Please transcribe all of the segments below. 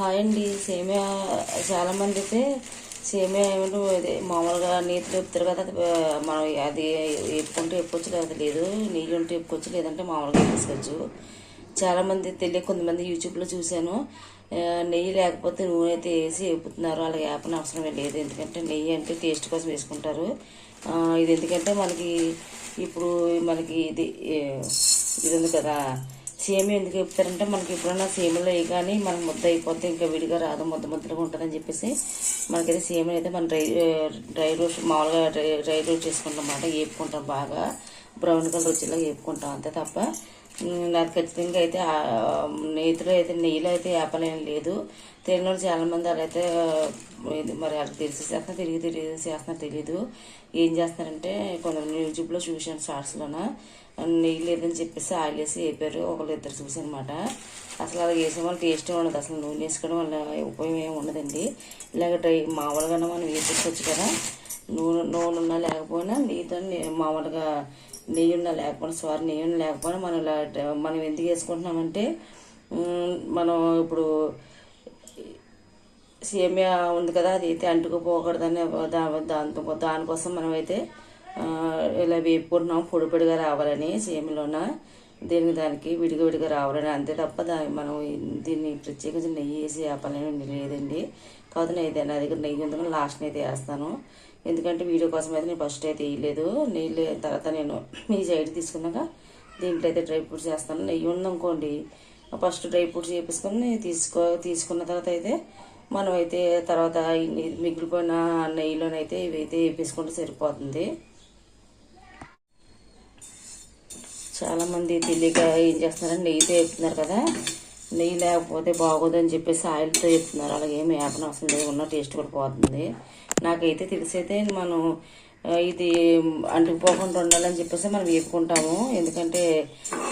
Hi అండి సేమియా చాలామంది అయితే సేమియా ఏమంటే అదే మామూలుగా నీళ్ళు చెప్తారు కదా అది మనం అది ఎప్పుకుంటే వేపుకోవచ్చు అది లేదు. నెయ్యి ఉంటే ఎప్పుకోవచ్చు లేదంటే మామూలుగా వేసుకోవచ్చు చాలామంది తెలియ కొంతమంది యూట్యూబ్లో చూశాను. నెయ్యి లేకపోతే నూనె అయితే వేసి వేపుతున్నారు. అలా వేపని అవసరమే లేదు. ఎందుకంటే నెయ్యి అంటే టేస్ట్ కోసం వేసుకుంటారు. ఇది ఎందుకంటే మనకి ఇప్పుడు మనకి ఇది ఇది ఉంది కదా సేమియా ఎందుకు చెప్తారంటే మనకి ఎప్పుడైనా సేమలో కానీ మనకు ముద్ద అయిపోతే ఇంకా విడిగా రాదు ముద్ద ముద్దగా ఉంటుందని చెప్పేసి మనకైతే సేమియా అయితే మనం డ్రై డ్రై రోస్ట్ మామూలుగా డ్రై డ్రై రోస్ట్ చేసుకుంటాం అన్నమాట వేపుకుంటాం బాగా. బ్రౌన్ కలర్ వచ్చేలా వేపుకుంటాం అంతే తప్ప నాకు ఖచ్చితంగా అయితే నేతిలో అయితే నెయ్యిలో అయితే వేపలేం లేదు. తెలియని వాళ్ళు అలా అయితే మరి వాళ్ళకి తెలిసి చేస్తున్నా తిరిగి తిరిగి చేస్తున్నా తెలీదు. ఏం చేస్తారంటే కొంతమంది యూట్యూబ్లో చూశాను షార్ట్స్లోన. నెయ్యి లేదని చెప్పేసి ఆయిల్ వేసి వేపారు. ఒకళ్ళు ఇద్దరు చూసాను అనమాట అసలు అలా వేసే వాళ్ళు టేస్ట్ ఉండదు. అసలు నూనె వేసుకోవడం వల్ల ఉపయోగం ఏమి ఉండదండి. ఇలాగ డ్రై మామూలుగా మనం వేసుకోవచ్చు కదా. నూనె నూనె ఉన్నా లేకపోయినా నెయ్యితో మామూలుగా నెయ్యి ఉన్నా లేకపోయినా సారీ నెయ్యి ఉన్నా లేకపోయినా మనం ఇలా మనం ఎందుకు వేసుకుంటున్నామంటే మనం ఇప్పుడు సేమియా ఉంది కదా అది అయితే అంటుకుపోకూడదని దా దాంతో దానికోసం మనమైతే ఇలా వేపుకుంటున్నాం పొడిపొడిగా రావాలని సేమిలోన. దీనికి దానికి విడిగా విడిగా రావాలని అంతే తప్ప దాని మనం దీన్ని ప్రత్యేకించి నెయ్యి వేసి ఆపాలని లేదండి. కాకపోతే నేను నా దగ్గర నెయ్యి ఉందని లాస్ట్ని లాస్ట్ అయితే వేస్తాను. ఎందుకంటే వీడియో కోసం అయితే నేను ఫస్ట్ అయితే వేయలేదు. నెయ్యి తర్వాత నేను మీ సైడ్ తీసుకున్నాక దీంట్లో అయితే డ్రై ఫ్రూట్స్ వేస్తాను. నెయ్యి ఉందనుకోండి ఫస్ట్ డ్రై ఫ్రూట్స్ చేపించుకొని తీసుకో తీసుకున్న తర్వాత అయితే మనం అయితే తర్వాత మిగిలిపోయిన నెయ్యిలోనైతే ఇవైతే వేపించుకుంటే సరిపోతుంది. చాలామంది తెలియక ఏం చేస్తున్నారంటే నెయ్యితో వేపుతున్నారు కదా. నెయ్యి లేకపోతే బాగోదని చెప్పేసి ఆయిల్తో చెప్తున్నారు. అలాగే ఏమి వేపన అవసరం లేదు. ఉన్న టేస్ట్ కూడా పోతుంది. నాకైతే తెలిసైతే మనం ఇది అంటుకుపోకుండా ఉండాలని చెప్పేసి మనం వేపుకుంటాము. ఎందుకంటే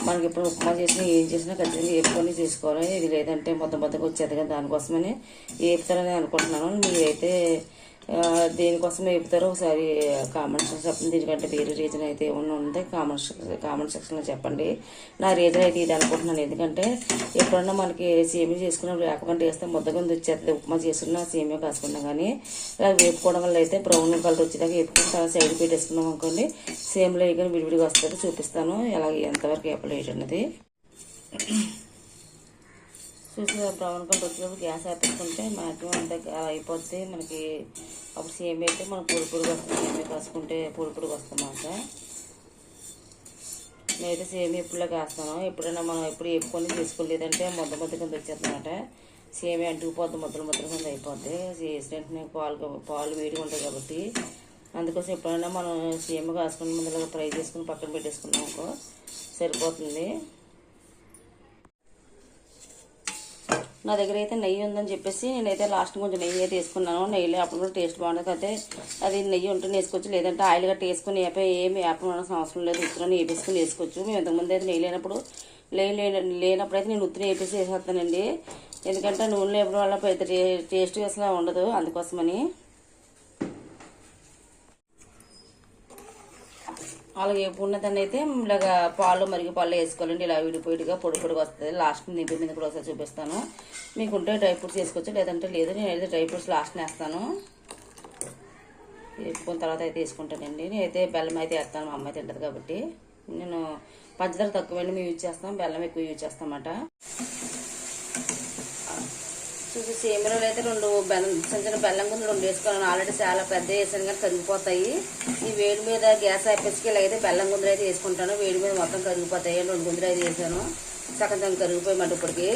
మనకి ఇప్పుడు ఉప్మా చేసినా ఏం చేసినా ఖచ్చితంగా వేపుకొని చేసుకోవాలి. ఇది లేదంటే మొత్తం మొత్తం వచ్చేది కదా దానికోసమని వేపుతారని అనుకుంటున్నాను. మీరైతే దేనికోసం వేపుతారో ఒకసారి కామెంట్ సెక్షన్ చెప్పండి. దీనికంటే వేరే రీజన్ అయితే ఏమన్నా ఉంటే కామెంట్ కామెంట్ సెక్షన్లో చెప్పండి. నా రీజన్ అయితే ఇది అనుకుంటున్నాను. ఎందుకంటే ఎప్పుడన్నా మనకి సేమియా చేసుకున్నప్పుడు లేకుండా వేస్తే ముద్దగుంది వచ్చేస్తుంది. ఉప్మా చేసుకున్నా సేమియా కాసుకున్నా కానీ ఇలా వేపుకోవడం వల్ల అయితే బ్రౌన్ కలర్ వచ్చేదాకా వేపుకుని తర్వాత సైడ్ పెట్టేసుకున్నాం అనుకోండి సేమ్లో వేయగానే విడివిడిగా వస్తుంది. చూపిస్తాను. ఎలా ఎంతవరకు వేపలేట్ అన్నది చూసి బ్రౌన్ కలర్ వచ్చినప్పుడు గ్యాస్ ఆపేసుకుంటే మ్యాక్సిమం అంత అలా అయిపోద్ది. మనకి అప్పుడు సేమ్ అయితే మనం పొడి పొడిగా వస్తుంది సేమే కాసుకుంటే పొడి పొడిగా వస్తుంది మాట నేనైతే సేమ్ ఎప్పుడులా కాస్తాను ఎప్పుడైనా మనం ఎప్పుడు ఎప్పుకొని తీసుకోలేదంటే ముద్ద ముద్ద కింద వచ్చేస్తుందన్నమాట సేమే అంటుకుపోద్ది ముద్దలు ముద్దల కింద అయిపోద్ది. చేసిన వెంటనే పాలు పాలు వేడిగా ఉంటాయి కాబట్టి. అందుకోసం ఎప్పుడైనా మనం సేమ్ కాసుకుని ముందుగా ఫ్రై చేసుకుని పక్కన పెట్టేసుకున్నాం అనుకో సరిపోతుంది. నా దగ్గర అయితే నెయ్యి ఉందని చెప్పేసి నేనైతే లాస్ట్ కొంచెం నెయ్యి అయితే వేసుకున్నాను. నెయ్యిలో అప్పుడు కూడా టేస్ట్ బాగుంటుంది అయితే అది నెయ్యి ఉంటేనే వేసుకోవచ్చు. లేదంటే ఆయిల్ గట్ట వేసుకుని వేప ఏమి వేపడం అవసరం లేదు. ఉత్తరం వేపేసుకుని వేసుకోవచ్చు. మేము ఇంతకుముందు అయితే నెయ్యి లేనప్పుడు లేని లేనప్పుడు అయితే నేను ఉత్తరం వేపేసి వేసేస్తానండి. ఎందుకంటే నూనె లేపడం వల్ల పెద్ద టే- టేస్ట్ అసలు ఉండదు అందుకోసమని. అలాగే ఉన్నదాన్ని అయితే ఇలాగా పాలు మరిగి పాలు వేసుకోవాలండి. ఇలా విడిపోయిడిగా పొడి పొడిగా వస్తుంది. లాస్ట్ నింపి మీద కూడా ఒకసారి చూపిస్తాను. మీకు ఉంటే డ్రై ఫ్రూట్స్ వేసుకోవచ్చు లేదంటే లేదు. నేనైతే డ్రై ఫ్రూట్స్ లాస్ట్ వేస్తాను వేసుకున్న తర్వాత అయితే వేసుకుంటానండి. నేనైతే బెల్లం అయితే వేస్తాను. మా అమ్మాయి తింటుంది కాబట్టి. నేను పంచదార తక్కువండి మేము యూజ్ చేస్తాం. బెల్లం ఎక్కువ యూజ్ చేస్తాం అన్నమాట. చూసి సేమియాలు అయితే రెండు బెల్లం చిన్న చిన్న బెల్లం గుందులు రెండు వేసుకోవాలి ఆల్రెడీ చాలా పెద్ద వేసాను కానీ కరిగిపోతాయి. ఈ వేడి మీద గ్యాస్ అయిపోయి ఇలా అయితే బెల్లం గుందులు అయితే వేసుకుంటాను. వేడి మీద మొత్తం కరిగిపోతాయి. రెండు గుందులు అయితే వేసాను. సగం సగం కరిగిపోయి ఇప్పటికి.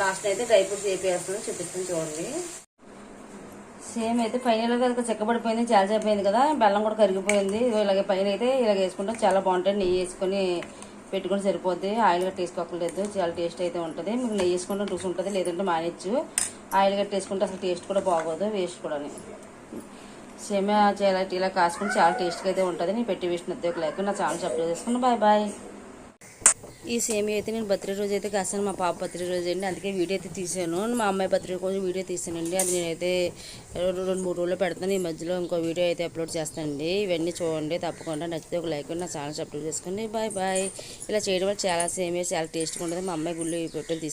లాస్ట్ అయితే డ్రై ఫ్రూట్స్ వేపేస్తాను చూపిస్తాను చూడండి. సేమ్ అయితే పైన కనుక చెక్కబడిపోయింది. చాలా అయిపోయింది కదా. బెల్లం కూడా కరిగిపోయింది. ఇలాగే పైన అయితే ఇలాగ వేసుకుంటే చాలా బాగుంటుంది నెయ్యి వేసుకొని పెట్టుకుని సరిపోద్ది. ఆయిల్ గట్ట చాలా టేస్ట్ అయితే ఉంటుంది. మీకు నెయ్యి వేసుకుంటే రుచి ఉంటుంది లేదంటే మానేచ్చు ఆయిల్ గట్ట వేసుకుంటే అసలు టేస్ట్ కూడా బాగోదు వేస్ట్ కూడా సేమ చాలా ఇలా కాసుకుని చాలా టేస్ట్గా అయితే ఉంటుంది. నేను పెట్టి వేసిన ఒక లైక్. నా ఛానల్ సబ్స్క్రైబ్ చేసుకుని బాయ్ బాయ్. ఈ సేమియా అయితే నేను బర్త్డే రోజు అయితే కాస్తాను మా పాప బర్త్డే రోజు అండి. అందుకే వీడియో అయితే తీసాను మా అమ్మాయి బర్త్డే కోసం వీడియో తీసానండి అది నేనైతే రెండు రెండు మూడు రోజులు పెడతాను. ఈ మధ్యలో ఇంకో వీడియో అయితే అప్లోడ్ చేస్తానండి. ఇవన్నీ చూడండి తప్పకుండా నచ్చితే ఒక లైక్ నా ఛానల్ సబ్స్క్రైబ్ చేసుకోండి. Bye bye. ఇలా చేయడం వల్ల చాలా సేమియా చాలా టేస్ట్గా ఉంటుంది. మా అమ్మాయి గుళ్ళు పెట్టుని తీసాను